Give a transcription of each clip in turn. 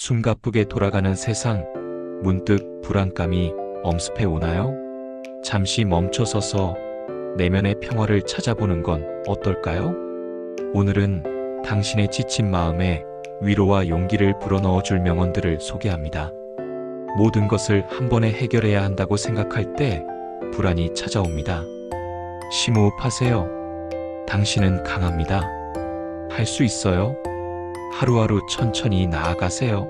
숨가쁘게 돌아가는 세상, 문득 불안감이 엄습해 오나요? 잠시 멈춰서서 내면의 평화를 찾아보는 건 어떨까요? 오늘은 당신의 지친 마음에 위로와 용기를 불어넣어 줄 명언들을 소개합니다. 모든 것을 한 번에 해결해야 한다고 생각할 때 불안이 찾아옵니다. 심호흡하세요. 당신은 강합니다. 할 수 있어요. 하루하루 천천히 나아가세요.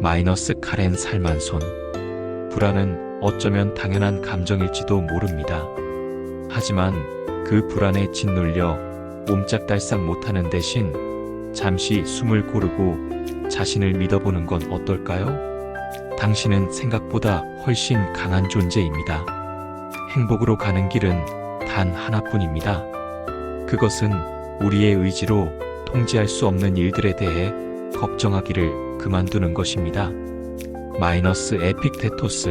마이너스 카렌 살만손. 불안은 어쩌면 당연한 감정일지도 모릅니다. 하지만 그 불안에 짓눌려 옴짝달싹 못하는 대신 잠시 숨을 고르고 자신을 믿어보는 건 어떨까요? 당신은 생각보다 훨씬 강한 존재입니다. 행복으로 가는 길은 단 하나뿐입니다. 그것은 우리의 의지로 통제할 수 없는 일들에 대해 걱정하기를 그만두는 것입니다. 마이너스 에픽테토스.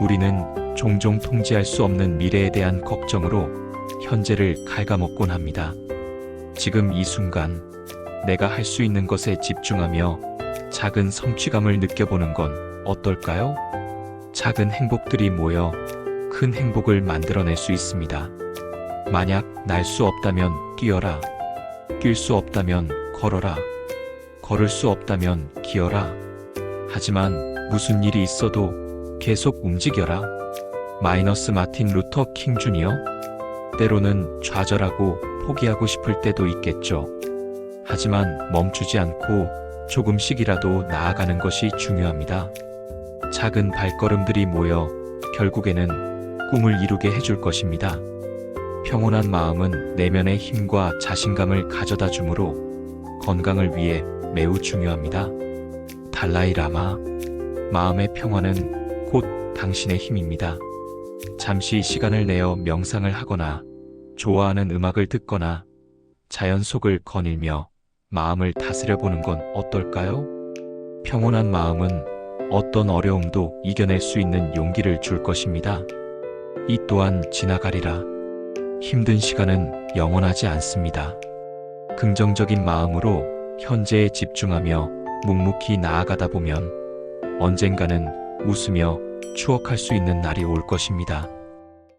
우리는 종종 통제할 수 없는 미래에 대한 걱정으로 현재를 갉아먹곤 합니다. 지금 이 순간 내가 할 수 있는 것에 집중하며 작은 성취감을 느껴보는 건 어떨까요? 작은 행복들이 모여 큰 행복을 만들어낼 수 있습니다. 만약 날 수 없다면 뛰어라. 뛸수 없다면 걸어라. 걸을 수 없다면 기어라. 하지만 무슨 일이 있어도 계속 움직여라. 마이너스 마틴 루터 킹 주니어? 때로는 좌절하고 포기하고 싶을 때도 있겠죠. 하지만 멈추지 않고 조금씩이라도 나아가는 것이 중요합니다. 작은 발걸음들이 모여 결국에는 꿈을 이루게 해줄 것입니다. 평온한 마음은 내면의 힘과 자신감을 가져다 주므로 건강을 위해 매우 중요합니다. 달라이 라마, 마음의 평화는 곧 당신의 힘입니다. 잠시 시간을 내어 명상을 하거나 좋아하는 음악을 듣거나 자연 속을 거닐며 마음을 다스려 보는 건 어떨까요? 평온한 마음은 어떤 어려움도 이겨낼 수 있는 용기를 줄 것입니다. 이 또한 지나가리라. 힘든 시간은 영원하지 않습니다. 긍정적인 마음으로 현재에 집중하며 묵묵히 나아가다 보면 언젠가는 웃으며 추억할 수 있는 날이 올 것입니다.